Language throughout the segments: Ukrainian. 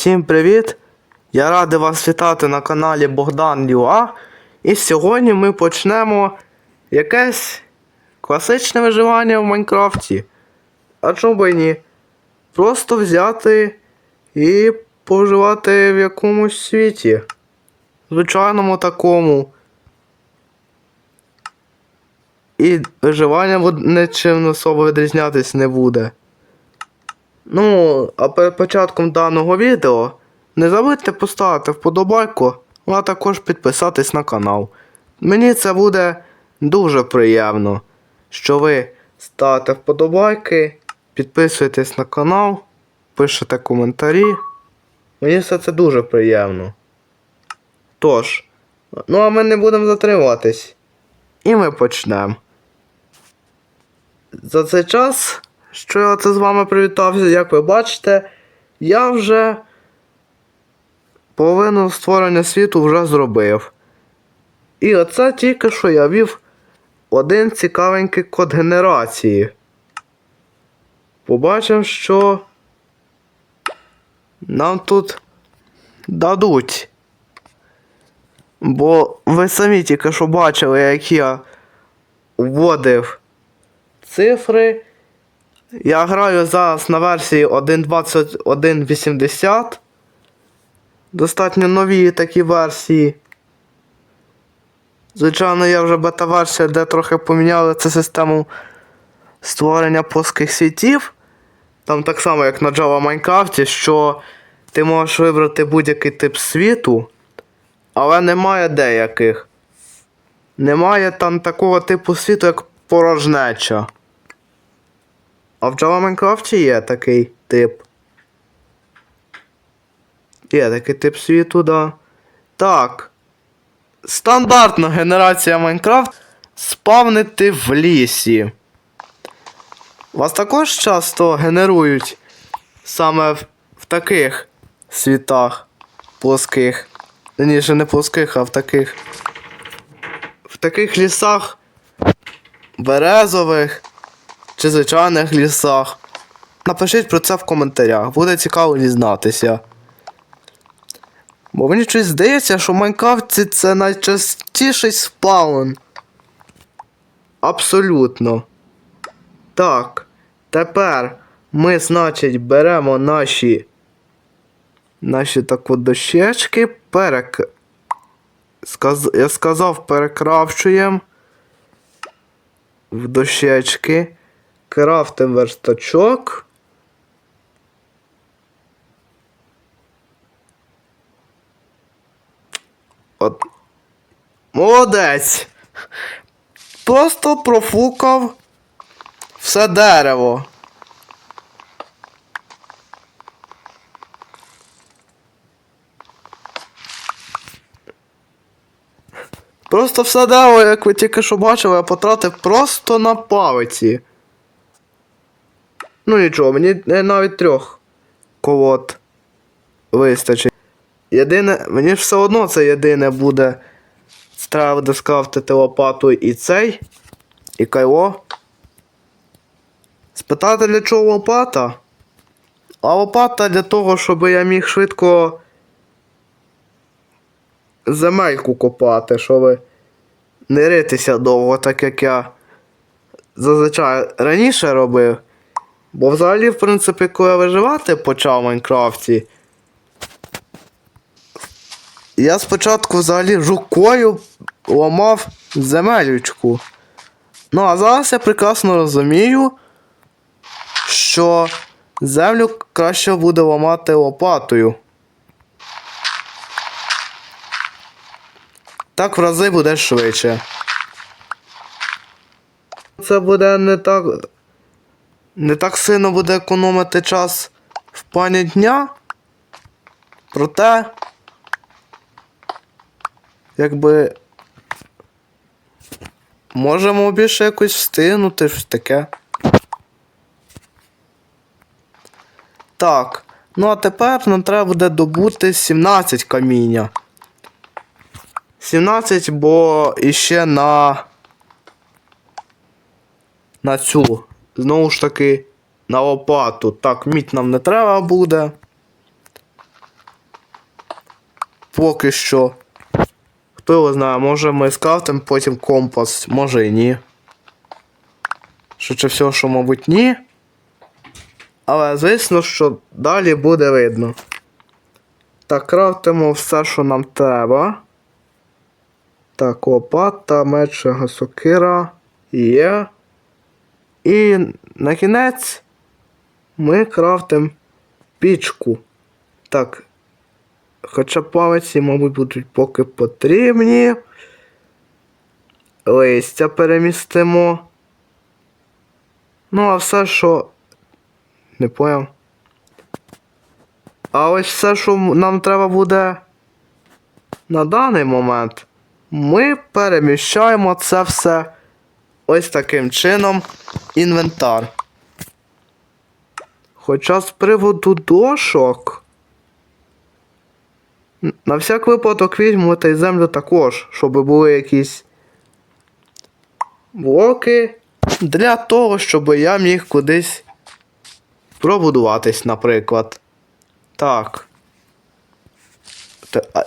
Всім привіт! Я радий вас вітати на каналі Богдан Юа. І сьогодні ми почнемо якесь класичне виживання в Майнкрафті. А чому би і ні? Просто взяти і поживати в якомусь світі. Звичайному такому. І виживання нічим особо відрізнятись не буде. Ну, а перед початком даного відео не забудьте поставити вподобайку, а також підписатись на канал. Мені це буде дуже приємно, що ви ставите вподобайки, підписуєтесь на канал, пишете коментарі. Мені все це дуже приємно. Тож, ну а ми не будемо затримуватись. І ми почнемо. За цей час, що я це з вами привітався, як ви бачите, я вже половину створення світу вже зробив. І оце тільки що я вів один цікавенький код генерації. Побачимо, що нам тут дадуть. Бо ви самі тільки що бачили, як я вводив цифри. Я граю зараз на версії 1.21.80. Достатньо нові такі версії. Звичайно, є вже бета-версія, де трохи поміняли цю систему створення плоских світів. Там так само, як на Java Minecraft, що ти можеш вибрати будь-який тип світу, але немає деяких. Немає там такого типу світу, як порожнеча. А в Java Minecraft є такий тип. Є такий тип світу, да. Так. Стандартна генерація Майнкрафт спавнити в лісі. Вас також часто генерують саме в, в таких світах плоских. Ніже не плоских, а в таких. В таких лісах березових чи звичайних лісах. Напишіть про це в коментарях, буде цікаво дізнатися. Бо мені щось здається, що в Майнкрафті це найчастіший спаун. Абсолютно. Так. Тепер ми, значить, беремо наші. Наші так от дощечки. Перек... Сказ... Я сказав, перекрафчуємо в дощечки. Крафтим верстачок. От. Молодець. Просто профукав все дерево. Просто все дерево, як ви тільки що бачили, я потратив просто на палиці. Ну нічого, мені е, навіть трьох колод вистачить. Єдине, мені ж все одно це єдине буде. Треба буде скрафтити лопату і цей, і кайло. Спитати для чого лопата? А лопата для того, щоб я міг швидко земельку копати, щоб не ритися довго, так як я зазвичай раніше робив. Бо взагалі, в принципі, коли я виживати почав в Майнкрафті, я спочатку взагалі рукою ламав земелючку. Ну, а зараз я прекрасно розумію, що землю краще буде ламати лопатою. Так в рази буде швидше. Це буде не так. Не так сильно буде економити час в плані дня. Проте. Якби. Можемо більше якось встигнути щось таке. Так. Ну а тепер нам треба буде добути 17 каміння. 17, бо іще на. На цю. Знову ж таки, на лопату. Так, мідь нам не треба буде. поки що. Хто його знає, може ми скрафтимо потім компас, може і ні. Швидше всього, що, мабуть, ні. Але звісно, що далі буде видно. Так, крафтимо все, що нам треба. Так, лопата, меч, сокира є. І на кінець ми крафтимо пічку. Так. Хоча палиці, мабуть, будуть поки потрібні. Листя перемістимо. Ну, а все, що. Не поняв. А ось все, що нам треба буде на даний момент, ми переміщаємо це все ось таким чином інвентар. Хоча з приводу дошок. На всяк випадок візьму та й землю також, щоб були якісь блоки для того, щоб я міг кудись пробудуватись, наприклад. Так.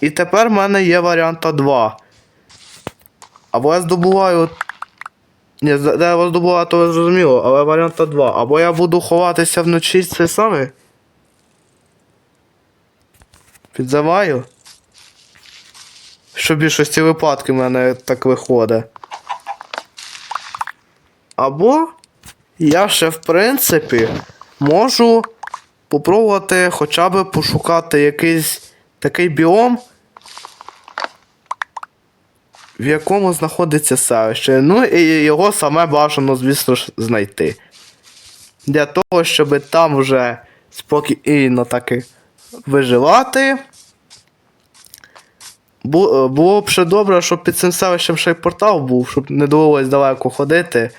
І тепер в мене є варіанта 2. Або я здобуваю. Ні, з- де я здобуваю, то зрозуміло, але варіанта 2. Або я буду ховатися вночі це саме. Підзиваю. Що більшості випадків в мене так виходить. Або я ще, в принципі, можу попробувати хоча б пошукати якийсь такий біом, в якому знаходиться селище. Ну і його саме бажано, звісно ж, знайти. Для того, щоб там вже спокійно таки виживати. Бу- Було б ще добре, щоб під цим селищем ще й портал був, щоб не довелось далеко ходити.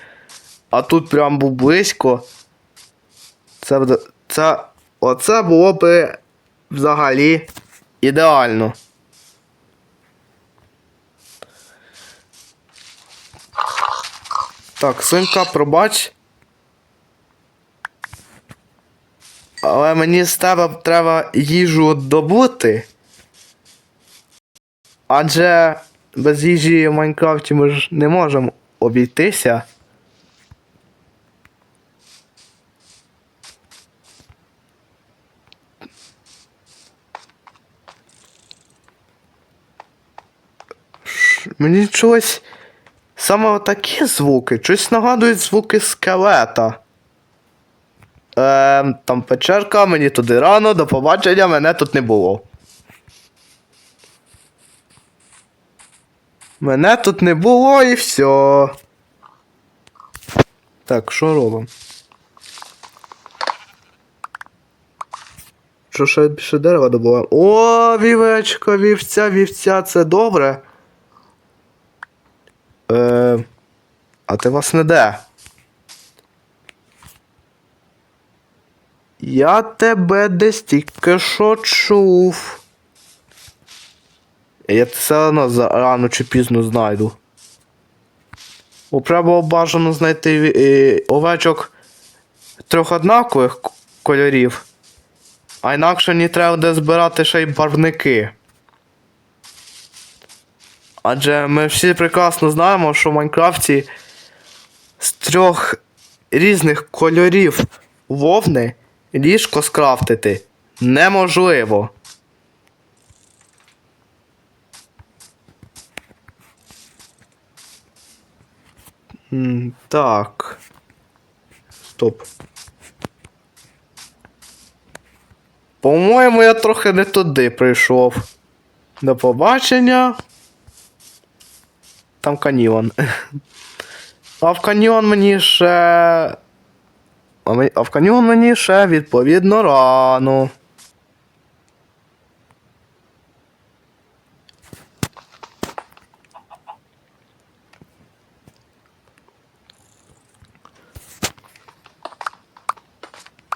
А тут прям був близько. Це, це, оце було б взагалі ідеально. Так, свинка, пробач. Але мені з тебе треба їжу добути. Адже без їжі в Майнкрафті ми ж не можемо обійтися. Мені чогось саме такі звуки, щось нагадують звуки скелета. Ем, там печерка, мені туди рано, до побачення, мене тут не було. Мене тут не було і все. Так, що робимо? Що ще більше дерева добуваємо? О, вівечка, вівця, вівця, це добре. Е, а ти вас не де? Я тебе десь тільки що чув. Я це все одно рано чи пізно знайду. Бо треба бажано знайти е, овечок трьох однакових кольорів. А інакше мені треба буде збирати ще й барвники. Адже ми всі прекрасно знаємо, що в Майнкрафті з трьох різних кольорів вовни ліжко скрафтити неможливо. Так. Стоп. По-моєму, я трохи не туди прийшов. До побачення. Там каньйон. А в каньйон мені ще. А в каньйон мені ще відповідно рано.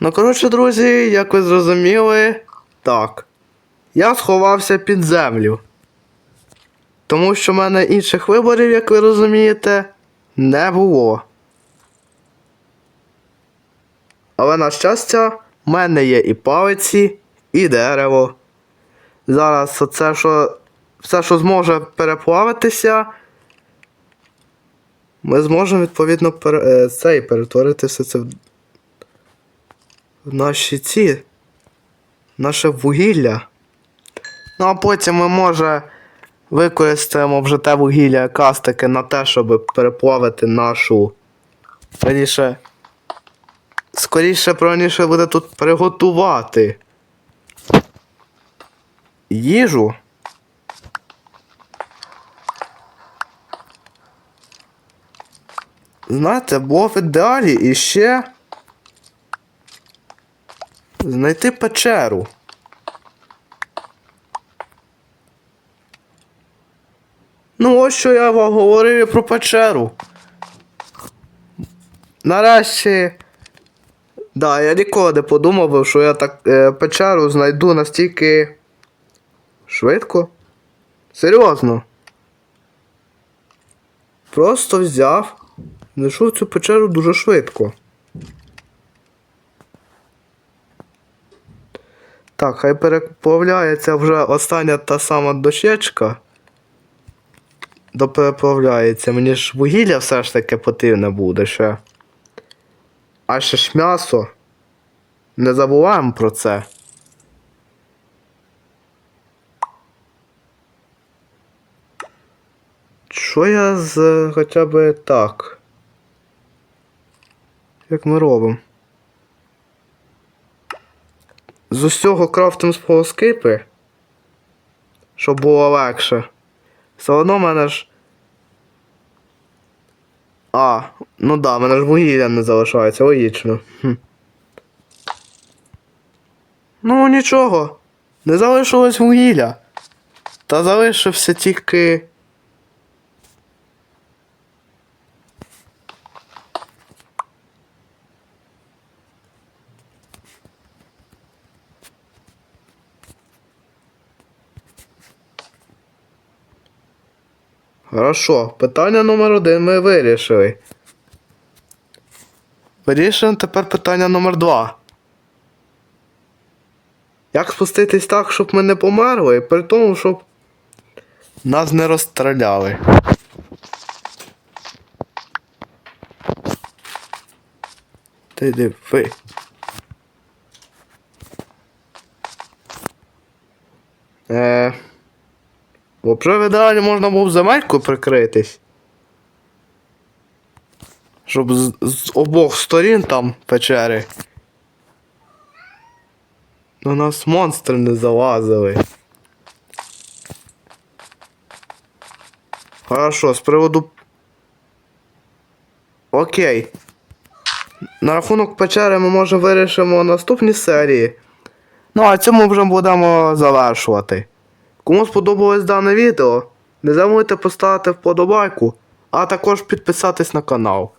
Ну, коротше, друзі, як ви зрозуміли, так. Я сховався під землю. Тому що в мене інших виборів, як ви розумієте, не було. Але на щастя, в мене є і палиці, і дерево. Зараз оце, що. Все, що зможе переплавитися. Ми зможемо, відповідно, пере, е, цей, перетворити все це в, в наші ці. Наше вугілля. Ну, а потім ми, може, використаємо вже те вугілля якраз таки на те, щоб переплавити нашу. Раніше. Скоріше правильніше буде тут приготувати. Їжу. Знаєте, було в ідеалі і ще знайти печеру. Ну, ось що я вам говорив про печеру. Нарешті. Да, я ніколи не подумав, що я так е, печеру знайду настільки швидко. Серйозно. Просто взяв, знайшов цю печеру дуже швидко. Так, хай переплавляється вже остання та сама дощечка. Допереплавляється. Мені ж вугілля все ж таки потрібне буде ще. А ще ж м'ясо. Не забуваємо про це. Що я з хоча б так? Як ми робимо? З усього крафтим скипи, щоб було легше. Все одно в мене ж. А, ну да, в мене ж вугілля не залишається, логічно. Хм. Ну нічого. Не залишилось вугілля. Та залишився тільки. Хорошо, питання номер один ми вирішили. Вирішуємо тепер питання номер два. Як спуститись так, щоб ми не померли, при тому, щоб нас не розстріляли. Ти диви. Е. Взагалі в ідеалі можна було б земелькою прикритись. Щоб з, з обох сторін там печери. На нас монстри не залазили. Хорошо, з приводу. Окей. На рахунок печери ми може вирішимо в наступній серії. Ну, а цьому вже будемо завершувати. Кому сподобалось дане відео, не забудьте поставити вподобайку, а також підписатись на канал.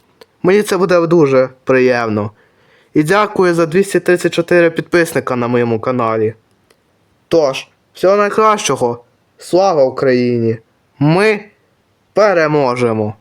Мені це буде дуже приємно. І дякую за 234 підписника на моєму каналі. Тож, всього найкращого. Слава Україні! Ми переможемо!